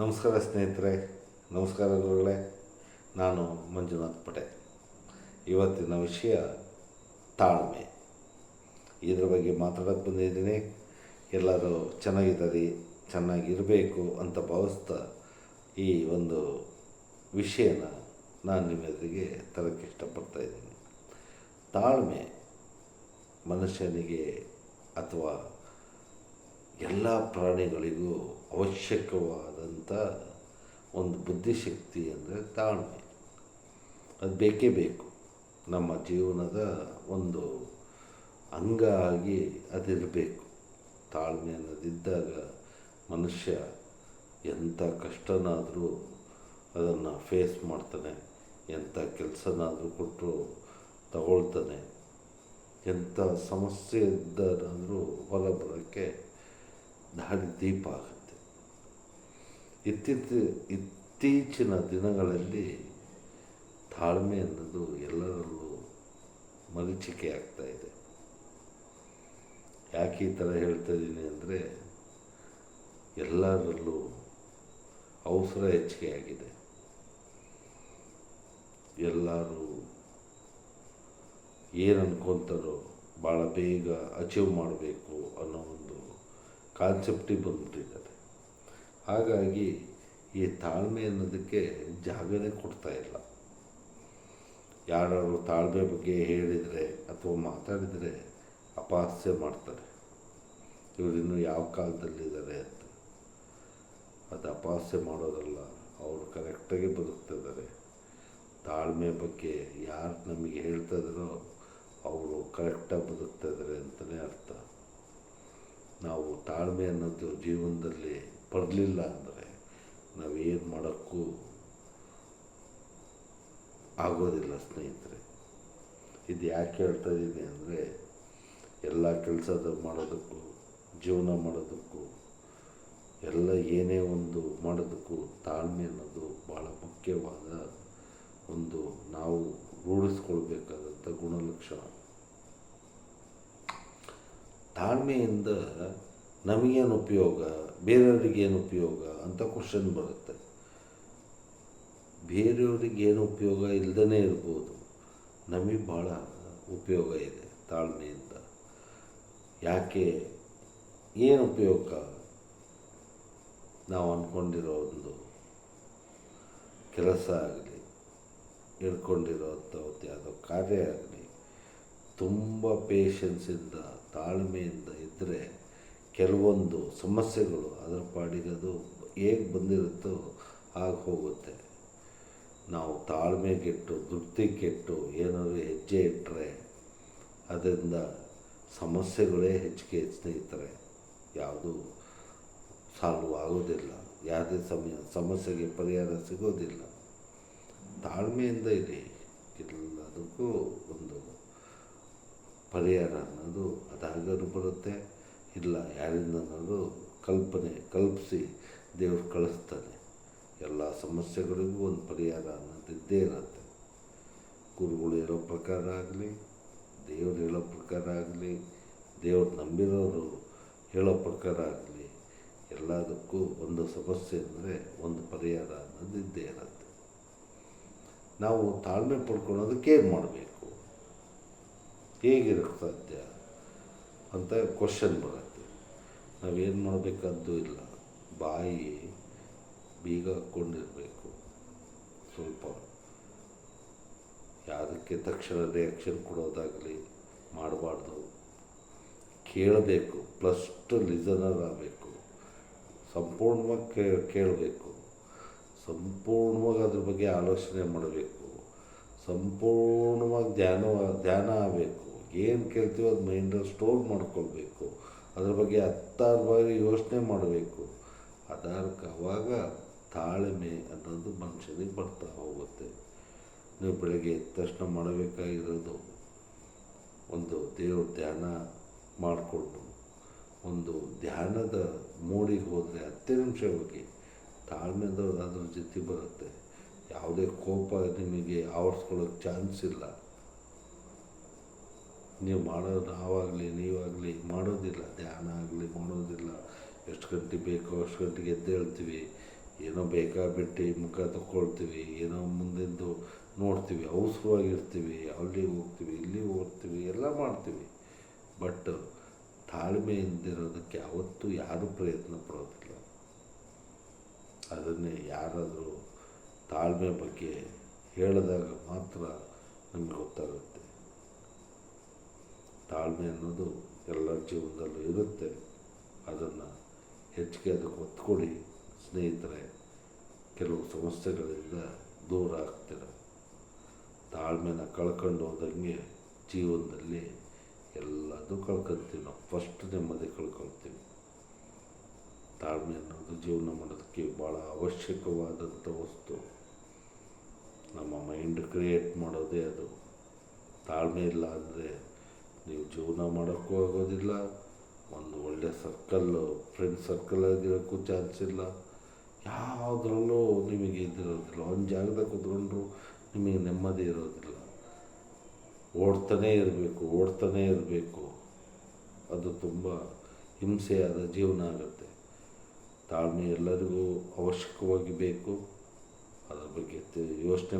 ನಮಸ್ಕಾರ ಸ್ನೇಹಿತರೆ, ನಮಸ್ಕಾರ ಗುರುಗಳೇ. ನಾನು ಮಂಜುನಾಥ್ ಪಟೆ ಇವತ್ತಿನ ವಿಷಯ ತಾಳ್ಮೆ. ಇದರ ಬಗ್ಗೆ ಮಾತಾಡೋಕ್ಕೆ ಬಂದಿದ್ದೀನಿ. ಎಲ್ಲರೂ ಚೆನ್ನಾಗಿದ್ದಾರೆ, ಚೆನ್ನಾಗಿರಬೇಕು ಅಂತ ಭಾವಿಸ್ತಾ ಈ ಒಂದು ವಿಷಯನ ನಾನು ನಿಮ್ಮೆದುರಿಗೆ ತರೋಕ್ಕೆ ಇಷ್ಟಪಡ್ತಾ ಇದ್ದೀನಿ. ತಾಳ್ಮೆ ಮನುಷ್ಯನಿಗೆ ಅಥವಾ ಎಲ್ಲ ಪ್ರಾಣಿಗಳಿಗೂ ಅವಶ್ಯಕವಾದಂಥ ಒಂದು ಬುದ್ಧಿಶಕ್ತಿ ಅಂದರೆ ತಾಳ್ಮೆ. ಅದು ಬೇಕೇ ಬೇಕು. ನಮ್ಮ ಜೀವನದ ಒಂದು ಅಂಗ ಆಗಿ ಅದಿರಬೇಕು. ತಾಳ್ಮೆ ಅನ್ನೋದಿದ್ದಾಗ ಮನುಷ್ಯ ಎಂಥ ಕಷ್ಟನಾದರೂ ಅದನ್ನು ಫೇಸ್ ಮಾಡ್ತಾನೆ, ಎಂಥ ಕೆಲಸನಾದರೂ ಕೊಟ್ಟರು ತಗೊಳ್ತಾನೆ, ಎಂಥ ಸಮಸ್ಯೆ ಇದ್ದಾದರೂ ಹೊರ ಬರೋಕ್ಕೆ ದಾರಿ ದೀಪ ಆಗುತ್ತೆ. ಇತ್ತೀಚೆ ಇತ್ತೀಚಿನ ದಿನಗಳಲ್ಲಿ ತಾಳ್ಮೆ ಅನ್ನೋದು ಎಲ್ಲರಲ್ಲೂ ಮರೀಚಿಕೆ ಆಗ್ತಾ ಇದೆ. ಯಾಕೆ ಈ ಥರ ಹೇಳ್ತಾ ಇದ್ದೀನಿ ಅಂದರೆ ಎಲ್ಲರಲ್ಲೂ ಅವಸರ ಹೆಚ್ಚಿಗೆ ಆಗಿದೆ. ಎಲ್ಲರೂ ಏನು ಅನ್ಕೊತಾರೋ ಭಾಳ ಬೇಗ ಅಚೀವ್ ಮಾಡಬೇಕು ಅನ್ನೋ ಒಂದು ಕಾನ್ಸೆಪ್ಟಿಗೆ ಬಂದ್ಬಿಟ್ಟಿದ್ದಾರೆ ಹಾಗಾಗಿ ಈ ತಾಳ್ಮೆ ಅನ್ನೋದಕ್ಕೆ ಜಾಗನೇ ಕೊಡ್ತಾ ಇಲ್ಲ. ಯಾರು ತಾಳ್ಮೆ ಬಗ್ಗೆ ಹೇಳಿದರೆ ಅಥವಾ ಮಾತಾಡಿದರೆ ಅಪಹಾಸ್ಯ ಮಾಡ್ತಾರೆ. ಇವರಿನ್ನು ಯಾವ ಕಾಲದಲ್ಲಿದ್ದಾರೆ ಅಂತ. ಅದು ಅಪಹಾಸ್ಯ ಮಾಡೋದಲ್ಲ, ಅವರು ಕರೆಕ್ಟಾಗಿ ಬದುಕ್ತಿದ್ದಾರೆ ತಾಳ್ಮೆ ಬಗ್ಗೆ ಯಾರು ನಮಗೆ ಹೇಳ್ತಾ ಇದ್ದಾರೋ ಅವರು ಕರೆಕ್ಟಾಗಿ ಬದುಕ್ತಾ ಇದ್ದಾರೆ ಅಂತಲೇ ಅರ್ಥ. ನಾವು ತಾಳ್ಮೆ ಅನ್ನೋದು ಜೀವನದಲ್ಲಿ ಪಡಲಿಲ್ಲ ಅಂದರೆ ನಾವೇನು ಮಾಡೋಕ್ಕೂ ಆಗೋದಿಲ್ಲ ಸ್ನೇಹಿತರೆ. ಇದು ಯಾಕೆ ಹೇಳ್ತಾ ಇದ್ದೀನಿ ಅಂದರೆ ಎಲ್ಲ ಕೆಲಸದ ಮಾಡೋದಕ್ಕೂ, ಜೀವನ ಮಾಡೋದಕ್ಕೂ, ಎಲ್ಲ ಏನೇ ಒಂದು ಮಾಡೋದಕ್ಕೂ ತಾಳ್ಮೆ ಅನ್ನೋದು ಭಾಳ ಮುಖ್ಯವಾದ ಒಂದು ನಾವು ರೂಢಿಸ್ಕೊಳ್ಬೇಕಾದಂಥ ಗುಣಲಕ್ಷಣ. ತಾಳ್ಮೆಯಿಂದ ನಮಗೇನು ಉಪಯೋಗ ಬೇರೆಯವ್ರಿಗೆ ಏನು ಉಪಯೋಗ ಅಂತ ಕ್ವಶನ್ ಬರುತ್ತೆ. ಬೇರೆಯವ್ರಿಗೆ ಏನು ಉಪಯೋಗ ಇಲ್ಲದೇ ಇರ್ಬೋದು. ನಮಗೆ ಭಾಳ ಉಪಯೋಗ ಇದೆ ತಾಳ್ಮೆಯಿಂದ. ಯಾಕೆ, ಏನು ಉಪಯೋಗ? ನಾವು ಅಂದ್ಕೊಂಡಿರೋ ಒಂದು ಕೆಲಸ ಆಗಲಿ ಇಟ್ಕೊಂಡಿರೋ ಒಂದು ಯಾವುದೋ ಕಾರ್ಯ ಆಗಲಿ, ತುಂಬ ಪೇಷನ್ಸಿಂದ ತಾಳ್ಮೆಯಿಂದ ಇದ್ದರೆ ಕೆಲವೊಂದು ಸಮಸ್ಯೆಗಳು ಅದರ ಪಾಡಿಗೆ ಅದು ಹೇಗೆ ಬಂದಿರುತ್ತೋ ಆಗಿ ಹೋಗುತ್ತೆ. ನಾವು ತಾಳ್ಮೆಗೆಟ್ಟು ಕೆಟ್ಟು ಏನಾದರೂ ಹೆಜ್ಜೆ ಇಟ್ಟರೆ ಅದರಿಂದ ಸಮಸ್ಯೆಗಳೇ ಹೆಚ್ಚಿಗೆ ಸ್ನೇಹಿತರೆ, ಯಾವುದೂ ಸಾಲ್ವ್ ಆಗೋದಿಲ್ಲ. ಯಾವುದೇ ಸಮಯ, ಸಮಸ್ಯೆಗೆ ಪರಿಹಾರ ಸಿಗೋದಿಲ್ಲ. ತಾಳ್ಮೆಯಿಂದ ಇರಿ. ಎಲ್ಲದಕ್ಕೂ ಒಂದು ಪರಿಹಾರ ಅನ್ನೋದು ಅದಾಗರೂ ಬರುತ್ತೆ. ಇಲ್ಲ ಯಾರಿಂದನಾದರೂ ಕಲ್ಪನೆ, ಕಲ್ಪಿಸಿ ದೇವರು ಕಳಿಸ್ತಾನೆ. ಎಲ್ಲ ಸಮಸ್ಯೆಗಳಿಗೂ ಒಂದು ಪರಿಹಾರ ಅನ್ನೋದು ಇದ್ದೇ ಇರುತ್ತೆ. ಗುರುಗಳು ಹೇಳೋ ಪ್ರಕಾರ ಆಗಲಿ, ದೇವರು ಹೇಳೋ ಪ್ರಕಾರ ಆಗಲಿ, ದೇವ್ರು ನಂಬಿರೋರು ಹೇಳೋ ಪ್ರಕಾರ ಆಗಲಿ, ಎಲ್ಲದಕ್ಕೂ ಒಂದು ಸಮಸ್ಯೆ ಅಂದರೆ ಒಂದು ಪರಿಹಾರ ಅನ್ನೋದು ಇದ್ದೇ ಇರುತ್ತೆ. ನಾವು ತಾಳ್ಮೆ ಪಡ್ಕೊಳ್ಳೋದಕ್ಕೆ ಏನು ಮಾಡಬೇಕು? ಹೇಗಿರೋಕ್ಕೆ ಸಾಧ್ಯ? ಅಂತ ಕ್ವಶನ್ ಬರುತ್ತೆ. ನಾವೇನು ಮಾಡಬೇಕಾದ್ದು ಇಲ್ಲ. ಬಾಯಿ ಬೀಗ ಹಾಕ್ಕೊಂಡಿರಬೇಕು. ಸ್ವಲ್ಪ ಯಾವುದಕ್ಕೆ ತಕ್ಷಣ ರಿಯಾಕ್ಷನ್ ಕೊಡೋದಾಗಲಿ ಮಾಡಬಾರ್ದು. ಕೇಳಬೇಕು. ಪ್ಲಸ್ಟ್ ಲಿಸನರ್ ಆಗಬೇಕು. ಸಂಪೂರ್ಣವಾಗಿ ಕೇ, ಕೇಳಬೇಕು. ಸಂಪೂರ್ಣವಾಗಿ ಅದ್ರ ಬಗ್ಗೆ ಆಲೋಚನೆ ಮಾಡಬೇಕು. ಸಂಪೂರ್ಣವಾಗಿ ಧ್ಯಾನ ಧ್ಯಾನ ಆಗಬೇಕು. ಏನು ಕೇಳ್ತೀವೋ, ಅದು ಮೈಂಡಲ್ಲಿ ಸ್ಟೋರ್ ಮಾಡ್ಕೊಳ್ಬೇಕು. ಅದ್ರ ಬಗ್ಗೆ ಹತ್ತಾರು ಬಾರಿ ಯೋಚನೆ ಮಾಡಬೇಕು. ಅದಕ್ಕೆ ಅವಾಗ ತಾಳ್ಮೆ ಅನ್ನೋದು ಮನುಷ್ಯನಿಗೆ ಬರ್ತಾ ಹೋಗುತ್ತೆ. ನೀವು ಬೆಳಗ್ಗೆ ಎದ್ದ ತಕ್ಷಣ ಮಾಡಬೇಕಾಗಿರೋದು ಒಂದು ದೇವ್ರ ಧ್ಯಾನ ಮಾಡಿಕೊಂಡು, ಒಂದು ಧ್ಯಾನದ ಮೂಡಿಗೆ ಹೋದರೆ ಹತ್ತು ನಿಮಿಷ ಹೋಗಿ ತಾಳ್ಮೆದವ್ರು ಅದ್ರ ಜೊತೆ ಬರುತ್ತೆ. ಯಾವುದೇ ಕೋಪ ನಿಮಗೆ ಆವರಿಸ್ಕೊಳ್ಳೋಕ್ಕೆ ಚಾನ್ಸ್ ಇಲ್ಲ. ನೀವು ಮಾಡೋದು ನಾವಾಗಲಿ ನೀವಾಗಲಿ ಮಾಡೋದಿಲ್ಲ, ಧ್ಯಾನ ಆಗಲಿ, ಮಾಡೋದಿಲ್ಲ. ಎಷ್ಟು ಗಂಟೆ ಬೇಕೋ ಅಷ್ಟು ಗಂಟೆಗೆ ಎದ್ದೇಳ್ತೀವಿ ಏನೋ ಬೇಕಾಬಿಟ್ಟು ಮುಖ ತಗೊಳ್ತೀವಿ, ಏನೋ ಮುಂದಿಂದು ನೋಡ್ತೀವಿ. ಅವಸರವಾಗಿರ್ತೀವಿ ಅಲ್ಲಿಗೆ ಹೋಗ್ತೀವಿ, ಇಲ್ಲಿಗೆ ಹೋಗ್ತೀವಿ, ಎಲ್ಲ ಮಾಡ್ತೀವಿ. ಬಟ್ ತಾಳ್ಮೆಯಿಂದಿರೋದಕ್ಕೆ ಯಾವತ್ತೂ ಯಾರೂ ಪ್ರಯತ್ನ ಪಡೋದಿಲ್ಲ. ಅದನ್ನೇ ಯಾರಾದರೂ ತಾಳ್ಮೆ ಬಗ್ಗೆ ಹೇಳಿದಾಗ ಮಾತ್ರ ನಮಗೆ ತಾಳ್ಮೆ ಅನ್ನೋದು ಎಲ್ಲ ಜೀವನದಲ್ಲೂ ಇರುತ್ತೆ. ಅದನ್ನು ಹೆಚ್ಚಿಗೆ ಅದಕ್ಕೆ ಒತ್ತು ಕೊಡಿ ಸ್ನೇಹಿತರೆ. ಕೆಲವು ಸಮಸ್ಯೆಗಳಿಂದ ದೂರ ಆಗ್ತೀರ. ತಾಳ್ಮೆನ ಕಳ್ಕೊಂಡು ಹೋದಂಗೆ ಜೀವನದಲ್ಲಿ ಎಲ್ಲದೂ ಕಳ್ಕೊತೀವಿ ನಾವು. ಫಸ್ಟ್ ನೆಮ್ಮದಿ ಕಳ್ಕೊಳ್ತೀವಿ. ತಾಳ್ಮೆ ಅನ್ನೋದು ಜೀವನ ಮಾಡೋದಕ್ಕೆ ಭಾಳ ಅವಶ್ಯಕವಾದಂಥ ವಸ್ತು. ನಮ್ಮ ಮೈಂಡ್ ಕ್ರಿಯೇಟ್ ಮಾಡೋದೇ ಅದು. ತಾಳ್ಮೆ ಇಲ್ಲ ಅಂದರೆ ನೀವು ಜೀವನ ಮಾಡೋಕ್ಕೂ ಆಗೋದಿಲ್ಲ. ಒಂದು ಒಳ್ಳೆಯ ಸರ್ಕಲ್ಲು ಫ್ರೆಂಡ್ ಸರ್ಕಲ್ ಆಗಿರೋಕ್ಕೂ ಚಾನ್ಸ್ ಇಲ್ಲ. ಯಾವುದ್ರಲ್ಲೂ ನಿಮಗೆ ಇದಿರೋದಿಲ್ಲ. ಒಂದು ಜಾಗದಾಗ ಕುತ್ಕೊಂಡ್ರು ನಿಮಗೆ ನೆಮ್ಮದಿ ಇರೋದಿಲ್ಲ. ಓಡ್ತಾನೇ ಇರಬೇಕು ಓಡ್ತಾನೇ ಇರಬೇಕು. ಅದು ತುಂಬ ಹಿಂಸೆಯಾದ ಜೀವನ ಆಗುತ್ತೆ. ತಾಳ್ಮೆ ಎಲ್ಲರಿಗೂ ಅವಶ್ಯಕವಾಗಿ ಬೇಕು. ಅದ್ರ ಬಗ್ಗೆ ಯೋಚನೆ